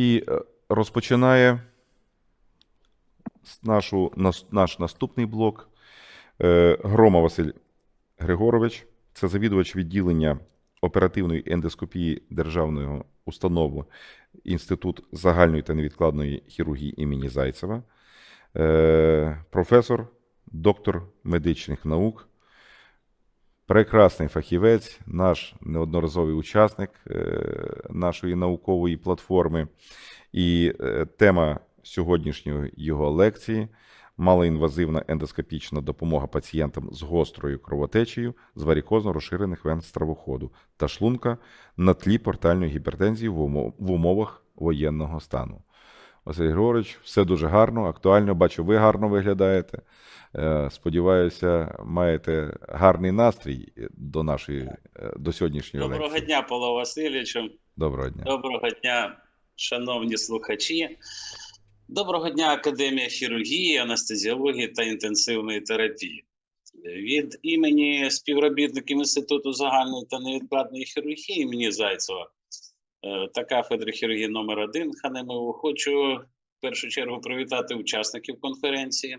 І е, розпочинає нашу, наш наступний блок е, Грома Василь Григорович. Це завідувач відділення оперативної ендоскопії Державної установи Інститут загальної та невідкладної хірургії імені Зайцева, е, професор, доктор медичних наук, прекрасний фахівець, наш неодноразовий учасник е, нашої наукової платформи. І е, тема сьогоднішньої його лекції малоінвазивна ендоскопічна допомога пацієнтам з гострою кровотечею з варікозно розширених вен стравоходу та шлунка на тлі портальної гіпертензії в умовах воєнного стану. Василь Григорович, все дуже гарно, актуально. Бачу, ви гарно виглядаєте. Е, Сподіваюся, маєте гарний настрій до нашої е, до сьогоднішньої Доброго лекції. дня, Павло Васильовичу. Доброго дня. Доброго дня, шановні слухачі. Доброго дня, Академія хірургії, анестезіології та інтенсивної терапії. Від імені співробітників Інституту загальної та невідкладної хірургії імені Зайцева та кафедри хірургії номер 1 Ханемову хочу в першу чергу привітати учасників конференції.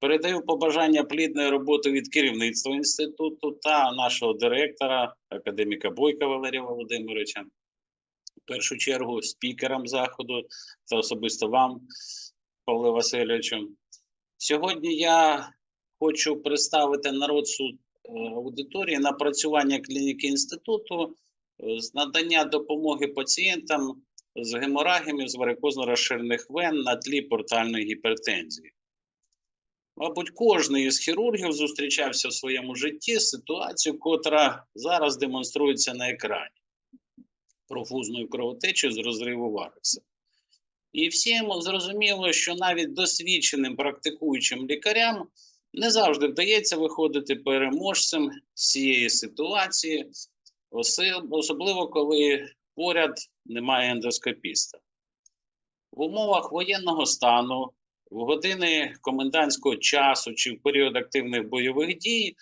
Передаю побажання плідної роботи від керівництва інституту та нашого директора, академіка Бойка Валерія Володимировича. В першу чергу спікерам заходу та особисто вам, Павле Васильовичу. Сьогодні я хочу представити народцю е, аудиторії напрацювання клініки інституту е, з надання допомоги пацієнтам з геморагіями з варикозно розширених вен на тлі портальної гіпертензії. Мабуть, кожен із хірургів зустрічався в своєму житті з ситуацією, котра зараз демонструється на екрані профузною кровотечею з розриву варикса. І всім зрозуміло, що навіть досвідченим практикуючим лікарям не завжди вдається виходити переможцем з цієї ситуації, особливо коли поряд немає ендоскопіста. В умовах воєнного стану, в години комендантського часу чи в період активних бойових дій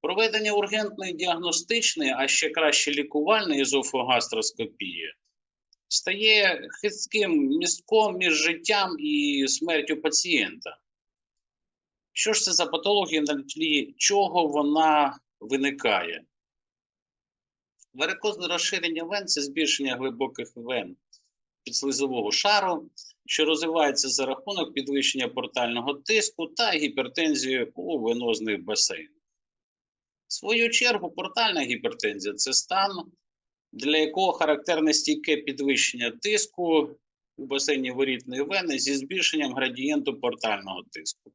проведення ургентної діагностичної, а ще краще лікувальної езофогастроскопії стає хистким містком між життям і смертю пацієнта. Що ж це за патологія, на тлі чого вона виникає? Варикозне розширення вен це збільшення глибоких вен підслизового шару, що розвивається за рахунок підвищення портального тиску та гіпертензії у венозних басейнах. В свою чергу, портальна гіпертензія це стан, для якого характерне стійке підвищення тиску у басейні ворітної вени зі збільшенням градієнту портального тиску,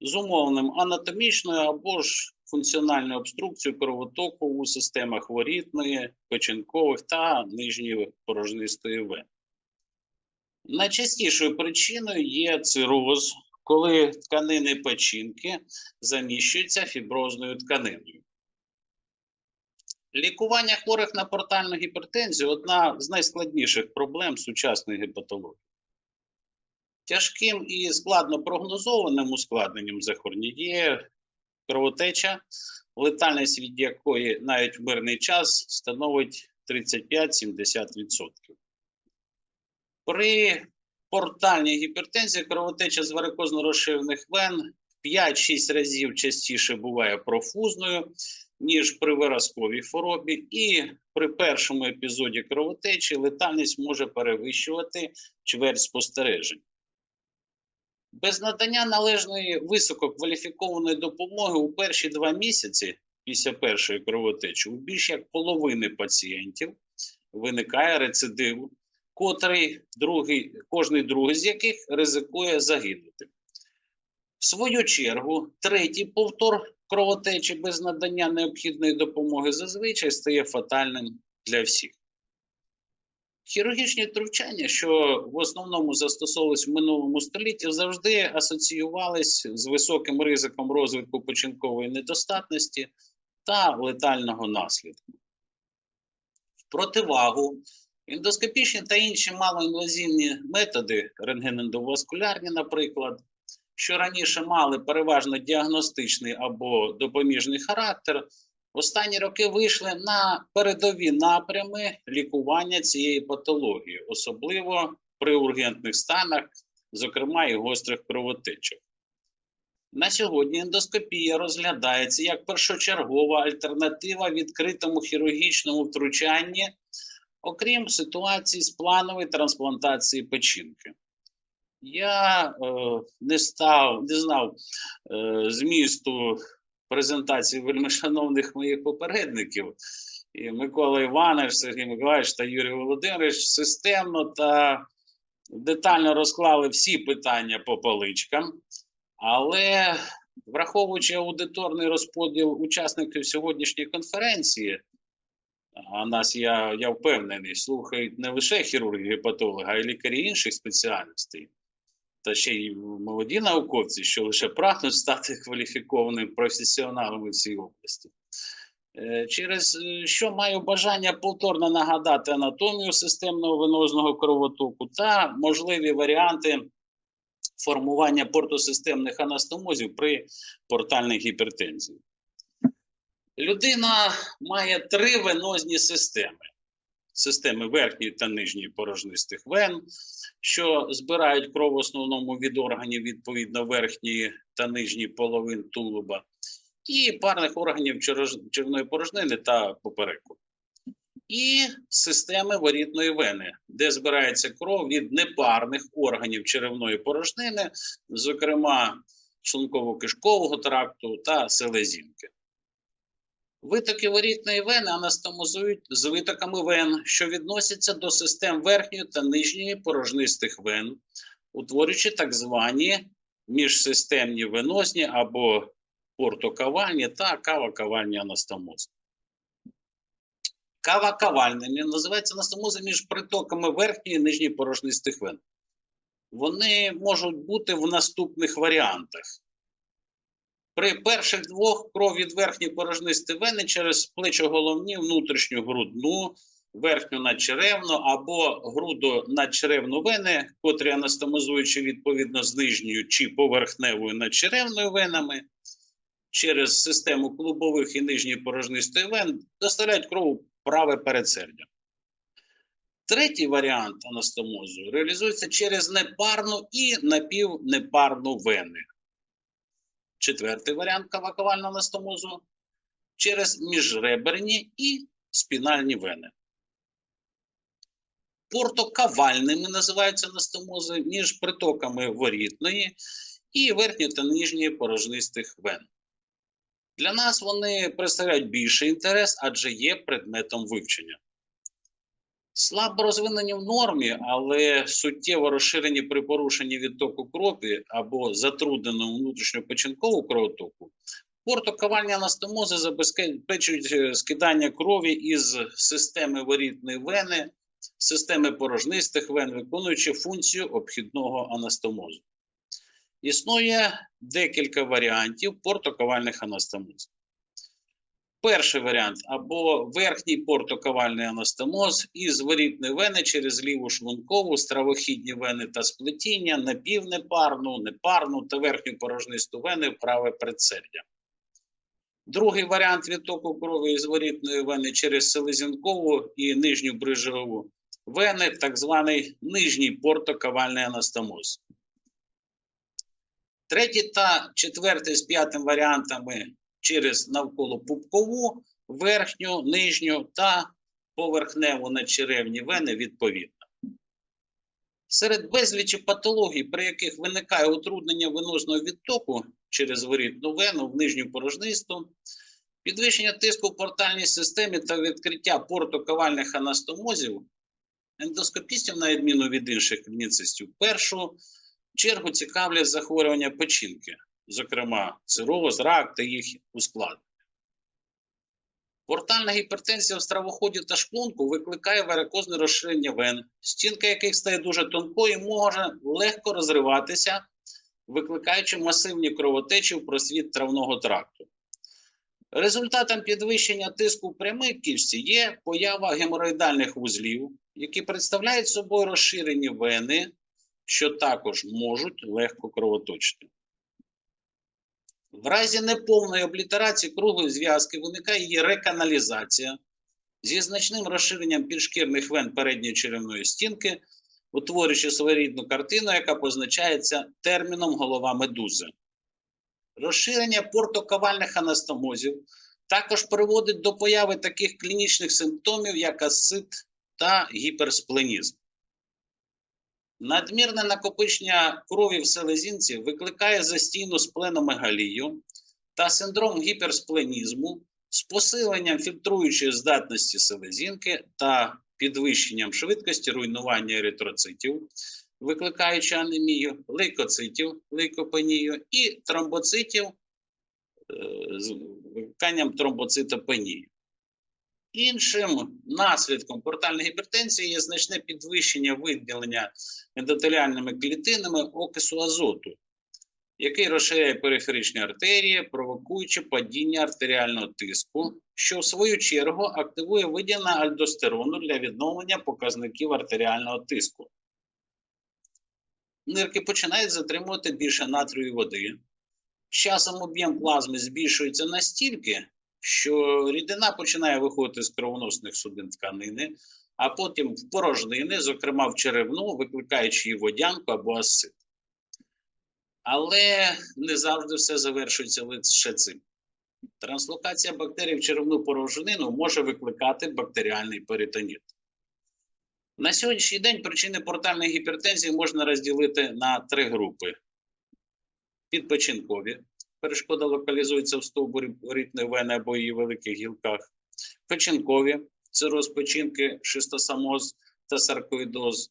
з умовним анатомічною або ж функціональною обструкцією кровотоку у системах ворітної, печінкових та нижньої порожнистої вени. Найчастішою причиною є цироз, коли тканини печінки заміщуються фіброзною тканиною. Лікування хворих на портальну гіпертензію одна з найскладніших проблем сучасної гепатології. Тяжким і складно прогнозованим ускладненням захворювання є кровотеча, летальність від якої навіть в мирний час становить 35-70%. При портальній гіпертензії кровотеча з варикозно розширених вен в 5-6 разів частіше буває профузною, ніж при виразковій хворобі, і при першому епізоді кровотечі летальність може перевищувати чверть спостережень. Без надання належної висококваліфікованої допомоги у перші два місяці після першої кровотечі у більш як половини пацієнтів виникає рецидив, котрий другий, кожний другий з яких ризикує загинути. В свою чергу, третій повтор кровотечі без надання необхідної допомоги зазвичай стає фатальним для всіх. Хірургічні втручання, що в основному застосовувались в минулому столітті, завжди асоціювались з високим ризиком розвитку печінкової недостатності та летального наслідку. В противагу ендоскопічні та інші малоінвазивні методи, рентгенендоваскулярні, наприклад, що раніше мали переважно діагностичний або допоміжний характер, останні роки вийшли на передові напрями лікування цієї патології, особливо при ургентних станах, зокрема і гострих кровотечах. На сьогодні ендоскопія розглядається як першочергова альтернатива відкритому хірургічному втручанні, окрім ситуації з планової трансплантації печінки. Я е, не став, не знав е, змісту презентації вельмишановних моїх попередників. І Микола Іванович, Сергій Миколаївич та Юрій Володимирович системно та детально розклали всі питання по поличкам. Але враховуючи аудиторний розподіл учасників сьогоднішньої конференції, а нас, я, я впевнений, слухають не лише хірурги, гепатологи, а й лікарі інших спеціальностей, та ще й молоді науковці, що лише прагнуть стати кваліфікованими професіоналами в цій області. Е, Через е, що маю бажання повторно нагадати анатомію системного венозного кровотоку та можливі варіанти формування портосистемних анастомозів при портальній гіпертензії. Людина має три венозні системи: системи верхньої та нижньої порожнистих вен, що збирають кров в основному від органів відповідно верхньої та нижньої половин тулуба, і парних органів червної порожнини та попереку. І системи ворітної вени, де збирається кров від непарних органів черевної порожнини, зокрема шлунково-кишкового тракту та селезінки. Витоки ворітної вени анастомозують з витоками вен, що відносяться до систем верхньої та нижньої порожнистих вен, утворюючи так звані міжсистемні венозні або портокавальні та кавакавальні анастомози. Кавакавальними називаються анастомози між притоками верхньої і нижньої порожнистих вен. Вони можуть бути в наступних варіантах. При перших двох кров від верхньої порожнистої вени через плечоголовні, внутрішню грудну, верхню надчеревну або грудо надчеревну вени, котрі анастомозуючи відповідно з нижньою чи поверхневою надчеревною венами, через систему клубових і нижньої порожнистої вен доставляють кров праве передсердя. Третій варіант анастомозу реалізується через непарну і напівнепарну вени. Четвертий варіант кавакувального анастомозу через міжреберні і спінальні вени. Портокавальними називаються анастомози між притоками ворітної і верхньої та нижньої порожнистих вен. Для нас вони представляють більший інтерес, адже є предметом вивчення. Слабо розвинені в нормі, але суттєво розширені при порушенні відтоку крові або затрудненому внутрішньопечінкову кровотоку, портокавальні анастомози забезпечують е, скидання крові із системи ворітної вени, системи порожнистих вен, виконуючи функцію обхідного анастомозу. Існує декілька варіантів портокавальних анастомозів. Перший варіант або верхній портокавальний анастомоз із ворітної вени через ліву шлункову, стравохідні вени та сплетіння, напівнепарну, непарну та верхню порожнисту вени в праве предсердя. Другий варіант відтоку крові із ворітної вени через селезінкову і нижню брижову вени, так званий нижній портокавальний анастомоз. Третій та четвертий з п'ятим варіантами через навколопупкову, верхню, нижню та поверхневу надчеревні вени відповідно. Серед безлічі патологій, при яких виникає утруднення венозного відтоку через ворітну вену в нижню порожнисту, підвищення тиску в портальній системі та відкриття портокавальних анастомозів, ендоскопістів, на відміну від інших клініцистів, першу чергу цікавлять захворювання печінки, зокрема цироз, рак та їх ускладнення. Портальна гіпертензія в стравоході та шлунку викликає варикозне розширення вен, стінка яких стає дуже тонкою і може легко розриватися, викликаючи масивні кровотечі в просвіт травного тракту. Результатом підвищення тиску в кишці є поява геморроїдальних вузлів, які представляють собою розширені вени, що також можуть легко кровоточити. В разі неповної облітерації круглої зв'язки виникає її реканалізація зі значним розширенням підшкірних вен передньої черевної стінки, утворюючи своєрідну картину, яка позначається терміном голова медузи. Розширення портокавальних анастомозів також приводить до появи таких клінічних симптомів, як асцит та гіперспленізм. Надмірне накопичення крові в селезінці викликає застійну спленомегалію та синдром гіперспленізму з посиленням фільтруючої здатності селезінки та підвищенням швидкості руйнування еритроцитів, викликаючи анемію, лейкоцитів, лейкопенію і тромбоцитів е, з викликанням тромбоцитопенії. Іншим наслідком портальної гіпертензії є значне підвищення виділення ендотеліальними клітинами окису азоту, який розширяє периферичні артерії, провокуючи падіння артеріального тиску, що в свою чергу активує виділення альдостерону для відновлення показників артеріального тиску. Нирки починають затримувати більше натрію води. Часом об'єм плазми збільшується настільки, що рідина починає виходити з кровоносних судин тканини, а потім в порожнини, зокрема в черевну, викликаючи її водянку або асцит. Але не завжди все завершується лише цим. Транслокація бактерій в черевну порожнину може викликати бактеріальний перитоніт. На сьогоднішній день причини портальної гіпертензії можна розділити на три групи: підпечінкові, перешкода локалізується в стовбурі ритної вени або її великих гілках, печінкові, цироз печінки, шистосамоз та саркоїдоз.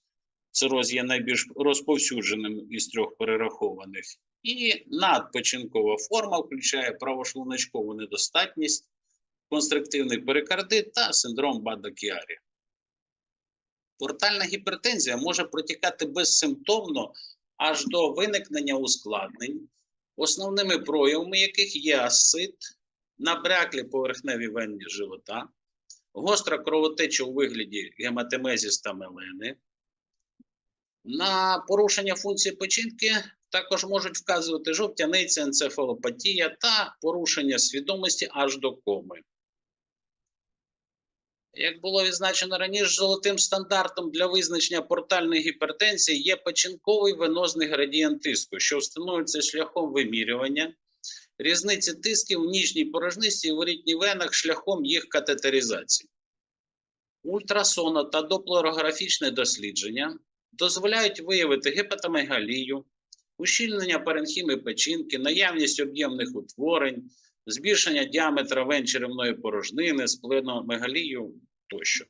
Цироз є найбільш розповсюдженим із трьох перерахованих. І надпечінкова форма включає правошлуночкову недостатність, констриктивний перикардит та синдром Бада-Кіарі. Портальна гіпертензія може протікати безсимптомно аж до виникнення ускладнень, основними проявами яких є асид, набряклі поверхневі венні живота, гостра кровотеча у вигляді гематемезіс та мелени. На порушення функції печінки також можуть вказувати жовтяниця, енцефалопатія та порушення свідомості аж до коми. Як було відзначено раніше, золотим стандартом для визначення портальної гіпертензії є печінковий венозний градієнт тиску, що встановлюється шляхом вимірювання різниці тисків в ніжній порожнисті і ворітній венах шляхом їх катетеризації. Ультрасоно та доплерографічне дослідження дозволяють виявити гепатомегалію, ущільнення паренхіми печінки, наявність об'ємних утворень, збільшення діаметра вен черевної порожнини, спленомегалію тощо.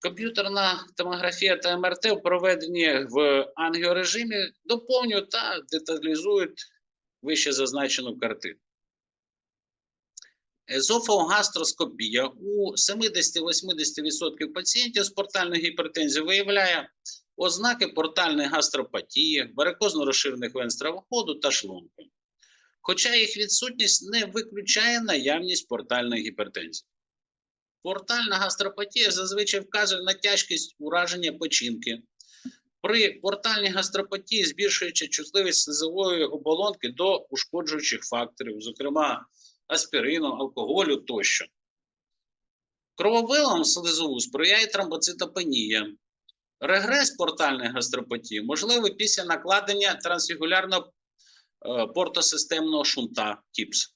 Комп'ютерна томографія та МРТ, проведені в ангіорежимі, доповнюють та деталізують вище зазначену картину. Езофагастроскопія у 70-80% пацієнтів з портальною гіпертензією виявляє ознаки портальної гастропатії, варикозно розширених вен стравоходу та шлунку. Хоча їх відсутність не виключає наявність портальної гіпертензії. Портальна гастропатія зазвичай вказує на тяжкість ураження печінки. При портальній гастропатії збільшується чутливість слизової оболонки до ушкоджуючих факторів, зокрема аспірину, алкоголю тощо. Крововилам слизову сприяє тромбоцитопенія. Регрес портальної гастропатії можливий після накладення трансігулярного е, портосистемного шунта ТІПС,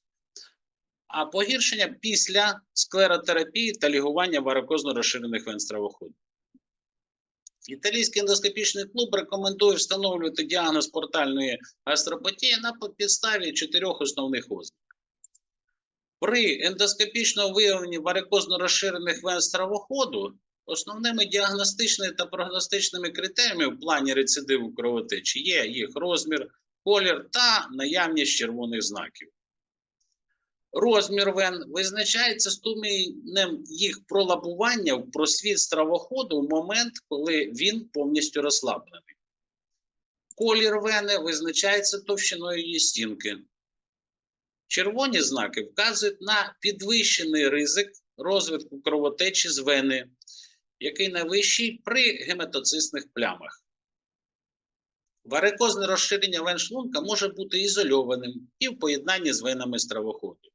а погіршення після склеротерапії та лігування варикозно розширених вен стравоходу. Італійський ендоскопічний клуб рекомендує встановлювати діагноз портальної гастропатії на підставі чотирьох основних ознак. При ендоскопічному виявленні варикозно розширених вен стравоходу основними діагностичними та прогностичними критеріями в плані рецидиву кровотечі є їх розмір, колір та наявність червоних знаків. Розмір вен визначається ступенем їх пролабування в просвіт стравоходу в момент, коли він повністю розслаблений. Колір вени визначається товщиною її стінки. Червоні знаки вказують на підвищений ризик розвитку кровотечі з вени, який найвищий при гематоцистних плямах. Варикозне розширення вен шлунка може бути ізольованим і в поєднанні з венами стравоходу.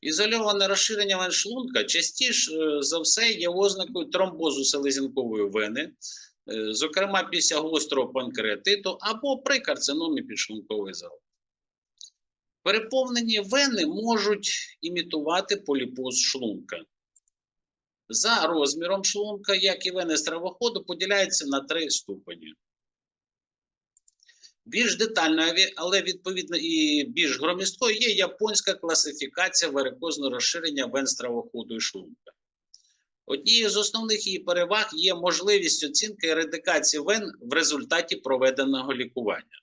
Ізольоване розширення вен шлунка частіше за все є ознакою тромбозу селезінкової вени, е, зокрема після гострого панкреатиту або при карциномі підшлункової залози. Переповнені вени можуть імітувати поліпоз шлунка. За розміром шлунка, як і вени стравоходу, поділяються на три ступені. Більш детальною, але відповідно і більш громісткою є японська класифікація варикозного розширення вен стравоходу і шлунка. Однією з основних її переваг є можливість оцінки ерадикації вен в результаті проведеного лікування.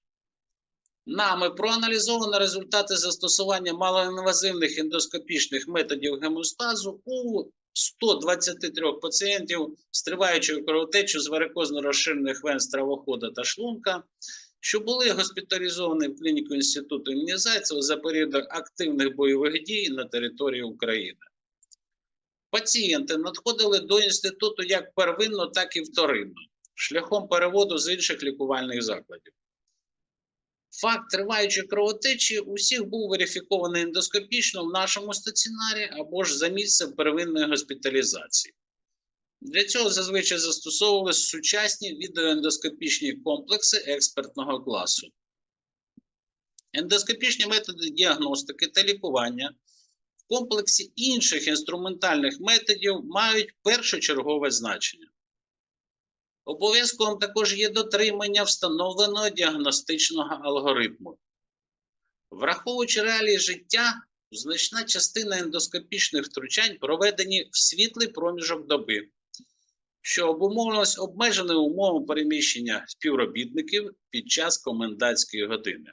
Нами проаналізовано результати застосування малоінвазивних ендоскопічних методів гемостазу у 123 пацієнтів з триваючою кровотечею з варикозно розширених вен стравохода та шлунка, що були госпіталізовані в клініку Інституту імені Зайцева за період активних бойових дій на території України. Пацієнти надходили до інституту як первинно, так і вторинно, шляхом переводу з інших лікувальних закладів. Факт триваючої кровотечі у всіх був верифікований ендоскопічно в нашому стаціонарі або ж за місцем первинної госпіталізації. Для цього зазвичай застосовувалися сучасні відеоендоскопічні комплекси експертного класу. Ендоскопічні методи діагностики та лікування в комплексі інших інструментальних методів мають першочергове значення. Обов'язковим також є дотримання встановленого діагностичного алгоритму. Враховуючи реалії життя, значна частина ендоскопічних втручань проведені в світлий проміжок доби, що обумовлювалось обмеженими умовами переміщення співробітників під час комендантської години.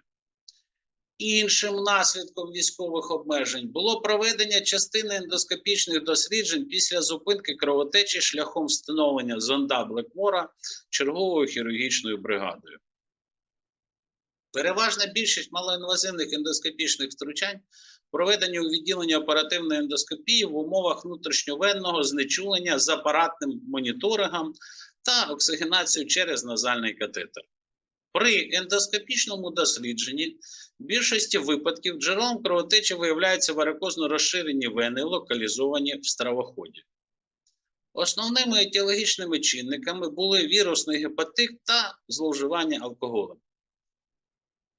Іншим наслідком військових обмежень було проведення частини ендоскопічних досліджень після зупинки кровотечі шляхом встановлення зонда Блекмора черговою хірургічною бригадою. Переважна більшість малоінвазивних ендоскопічних втручань проведені у відділенні оперативної ендоскопії в умовах внутрішньовенного знечулення з апаратним моніторингом та оксигенацією через назальний катетер. При ендоскопічному дослідженні в більшості випадків джерелом кровотечі виявляються варикозно розширені вени, локалізовані в стравоході. Основними етіологічними чинниками були вірусний гепатит та зловживання алкоголем.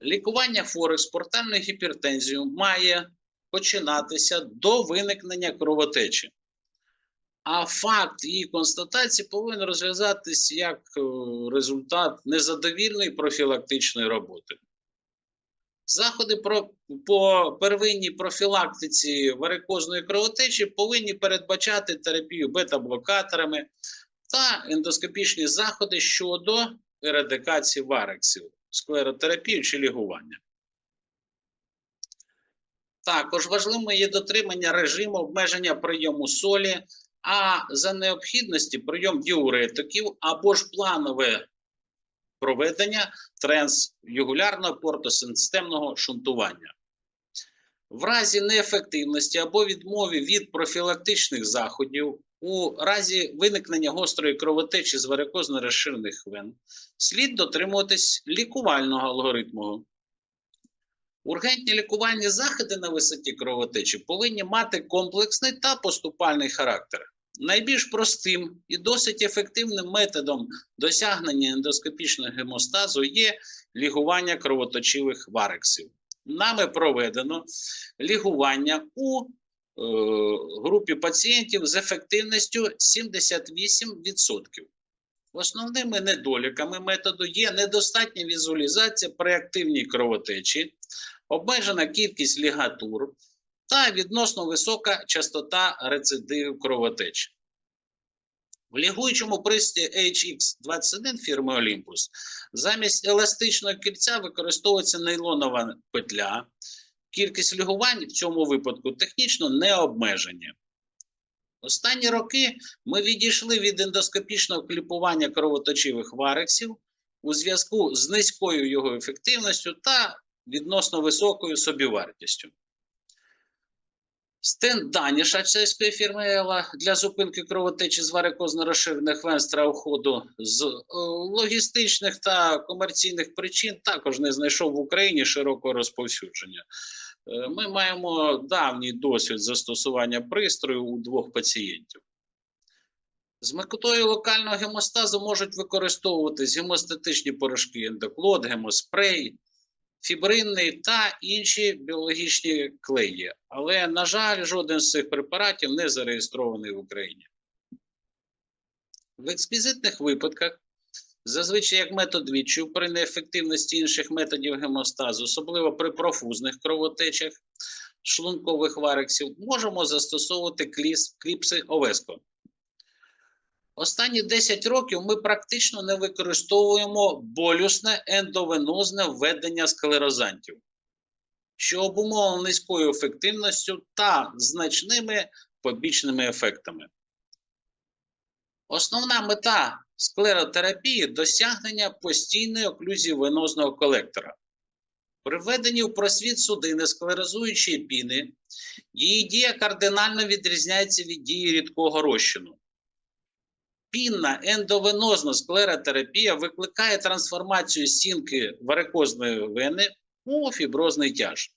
Лікування хворих з гіпертензією має починатися до виникнення кровотечі. А факт її констатації повинен розв'язатись як е, результат незадовільної профілактичної роботи. Заходи про, по первинній профілактиці варикозної кровотечі повинні передбачати терапію бета-блокаторами та ендоскопічні заходи щодо ерадикації варексів, склеротерапію чи лігування. Також важливим є дотримання режиму обмеження прийому солі, а за необхідності прийом діуретиків або ж планове проведення трансюгулярного портосистемного шунтування. В разі неефективності або відмови від профілактичних заходів, у разі виникнення гострої кровотечі з варикозно розширених вен, слід дотримуватись лікувального алгоритму. Ургентні лікувальні заходи на висоті кровотечі повинні мати комплексний та поступальний характер. Найбільш простим і досить ефективним методом досягнення ендоскопічного гемостазу є лігування кровоточивих варексів. Нами проведено лігування у е, групі пацієнтів з ефективністю 78%. Основними недоліками методу є недостатня візуалізація при активній кровотечі, обмежена кількість лігатур та відносно висока частота рецидивів кровотечі. В лігуючому пристрої HX21 фірми Olympus замість еластичного кільця використовується нейлонова петля. Кількість лігувань в цьому випадку технічно не обмежені. Останні роки ми відійшли від ендоскопічного кліпування кровоточивих варексів у зв'язку з низькою його ефективністю та відносно високою собівартістю. Стенд Даніша чеської фірми Ела для зупинки кровотечі з варикозно-розширених вен стравоходу з е, логістичних та комерційних причин також не знайшов в Україні широкого розповсюдження. Е, Ми маємо давній досвід застосування пристрою у двох пацієнтів. З метою локального гемостазу можуть використовуватись гемостатичні порошки ендоклод, гемоспрей, фібринний та інші біологічні клеї. Але, на жаль, жоден з цих препаратів не зареєстрований в Україні. В експізитних випадках, зазвичай як метод відчув при неефективності інших методів гемостазу, особливо при профузних кровотечах шлункових варексів, можемо застосовувати кліпси Овеско. Останні 10 років ми практично не використовуємо болюсне ендовенозне введення склерозантів, що обумовлено низькою ефективністю та значними побічними ефектами. Основна мета склеротерапії досягнення постійної оклюзії венозного колектора. При введенні в просвіт судини склерозуючої піни її дія кардинально відрізняється від дії рідкого розчину. Пінна ендовенозна склеротерапія викликає трансформацію стінки варикозної вени у фіброзний тяж.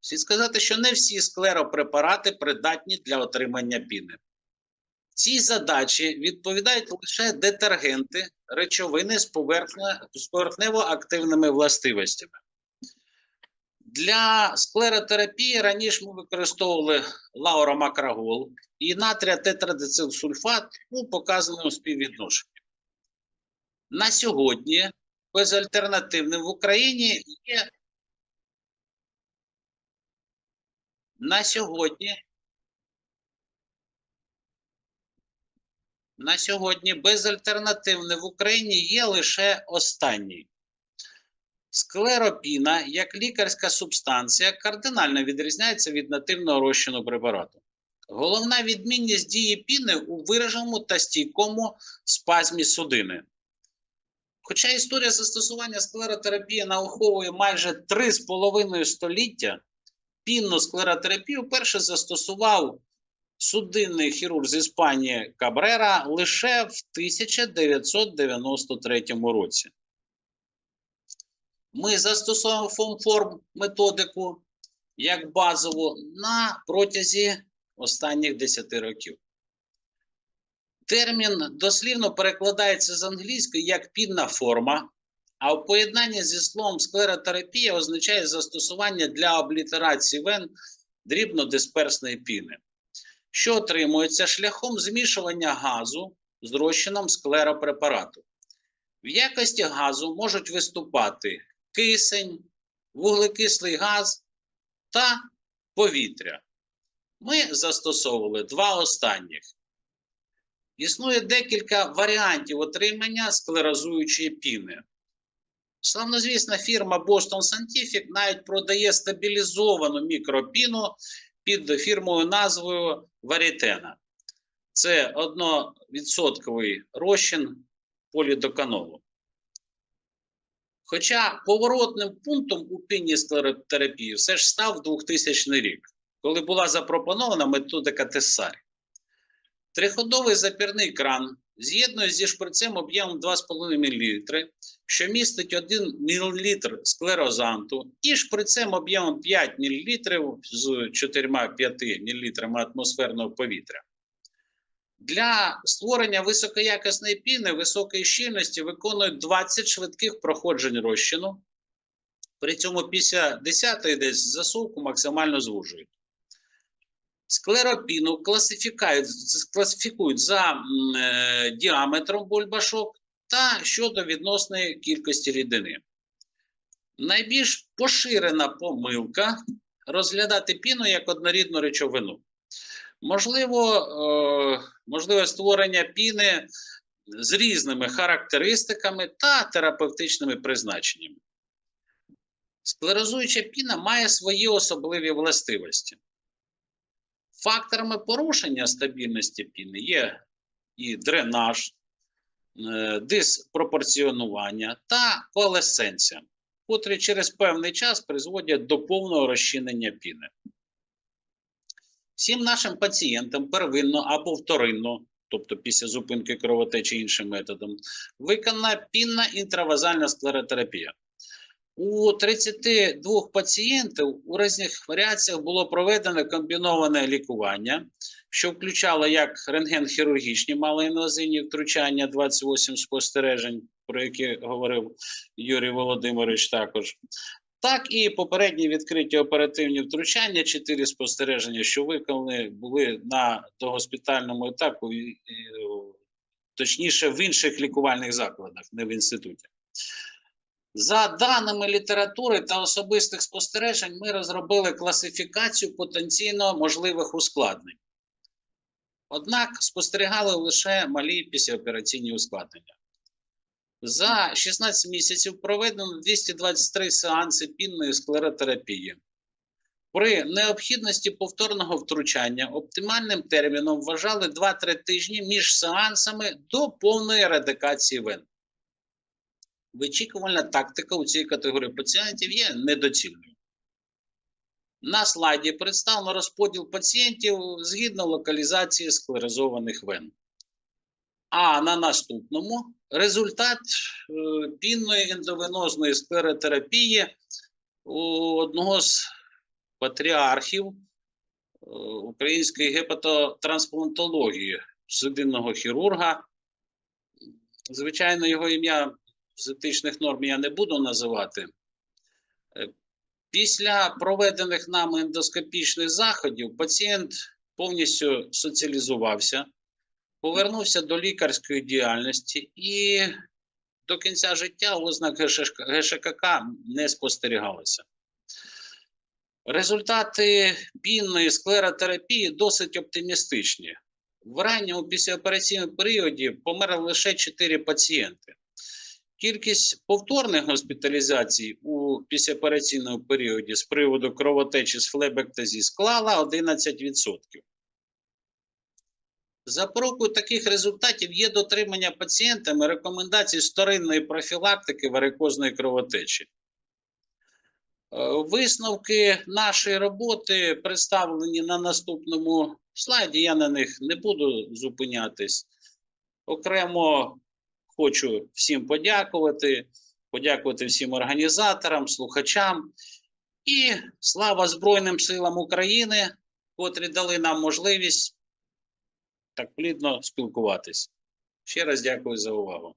Слід сказати, що не всі склеропрепарати придатні для отримання піни. Цій задачі відповідають лише детергенти, речовини з, з поверхнево-активними властивостями. Для склеротерапії раніше ми використовували лауромакрагол і натрія тетрадицилсульфат у показаному співвідношенні. На сьогодні безальтернативним в Україні є на сьогодні на сьогодні безальтернативним в Україні є лише останній. Склеропіна як лікарська субстанція кардинально відрізняється від нативного розчину препарату. Головна відмінність дії піни у вираженому та стійкому спазмі судини. Хоча історія застосування склеротерапії наукової майже 3,5 століття, пінну склеротерапію вперше застосував судинний хірург з Іспанії Кабрера лише в 1993 році. Ми застосовуємо фомформ методику як базову на протязі останніх 10 років. Термін дослівно перекладається з англійської як пінна форма, а в поєднанні зі словом склеротерапія означає застосування для облітерації вен дрібнодисперсної піни, що отримується шляхом змішування газу з розчином склеропрепарату. В якості газу можуть виступати кисень, вуглекислий газ та повітря. Ми застосовували два останніх. Існує декілька варіантів отримання склерозуючої піни. Славнозвісна фірма Boston Scientific навіть продає стабілізовану мікропіну під фірмовою назвою Варітена. Це 1% розчин полідоканолу. Хоча поворотним пунктом у пінній склеротерапії все ж став 2000 рік, коли була запропонована методика Тессарі. Триходовий запірний кран з'єднує зі шприцем об'ємом 2,5 мл, що містить 1 мл склерозанту, і шприцем об'ємом 5 мл з 4-5 мл атмосферного повітря. Для створення високоякісної піни високої щільності виконують 20 швидких проходжень розчину. При цьому після 10-ї десь засувку максимально звужують. Склеропіну класифікують, класифікують за е, діаметром бульбашок та щодо відносної кількості рідини. Найбільш поширена помилка розглядати піну як однорідну речовину. Можливо, е, можливе створення піни з різними характеристиками та терапевтичними призначеннями. Склерозуюча піна має свої особливі властивості. Факторами порушення стабільності піни є і дренаж, е, диспропорціонування та коалесценція, котрі через певний час призводять до повного розчинення піни. Всім нашим пацієнтам первинно або вторинно, тобто після зупинки кровотечі іншим методом, виконана пінна інтравазальна склеротерапія. У 32 пацієнтів у різних варіаціях було проведено комбіноване лікування, що включало як рентген-хірургічні малоінвазивні втручання, 28 спостережень, про які говорив Юрій Володимирович також, так і попередні відкриті оперативні втручання, 4 спостереження, що виконані були на догоспітальному етапу, точніше в інших лікувальних закладах, не в інституті. За даними літератури та особистих спостережень, ми розробили класифікацію потенційно можливих ускладнень. Однак спостерігали лише малі післяопераційні ускладнення. За 16 місяців проведено 223 сеанси пінної склеротерапії. При необхідності повторного втручання оптимальним терміном вважали 2-3 тижні між сеансами до повної радикації вен. Вичікувальна тактика у цій категорії пацієнтів є недоцільною. На слайді представлено розподіл пацієнтів згідно локалізації склерозованих вен. А на наступному результат е, пінної ендовенозної склеротерапії у одного з патріархів е, української гепатотрансплантології, судинного хірурга. Звичайно, його ім'я з етичних норм я не буду називати. Е, Після проведених нами ендоскопічних заходів пацієнт повністю соціалізувався, повернувся до лікарської діяльності і до кінця життя ознак ГШКК не спостерігалося. Результати пінної склеротерапії досить оптимістичні. В ранньому післяопераційному періоді померли лише 4 пацієнти. Кількість повторних госпіталізацій у післяопераційному періоді з приводу кровотечі з флебектазі склала 11%. Запорукою таких результатів є дотримання пацієнтами рекомендацій вторинної профілактики варикозної кровотечі. Е, Висновки нашої роботи представлені на наступному слайді. Я на них не буду зупинятись. Окремо хочу всім подякувати, подякувати всім організаторам, слухачам і слава Збройним силам України, котрі дали нам можливість так плідно спілкуватись. Ще раз дякую за увагу.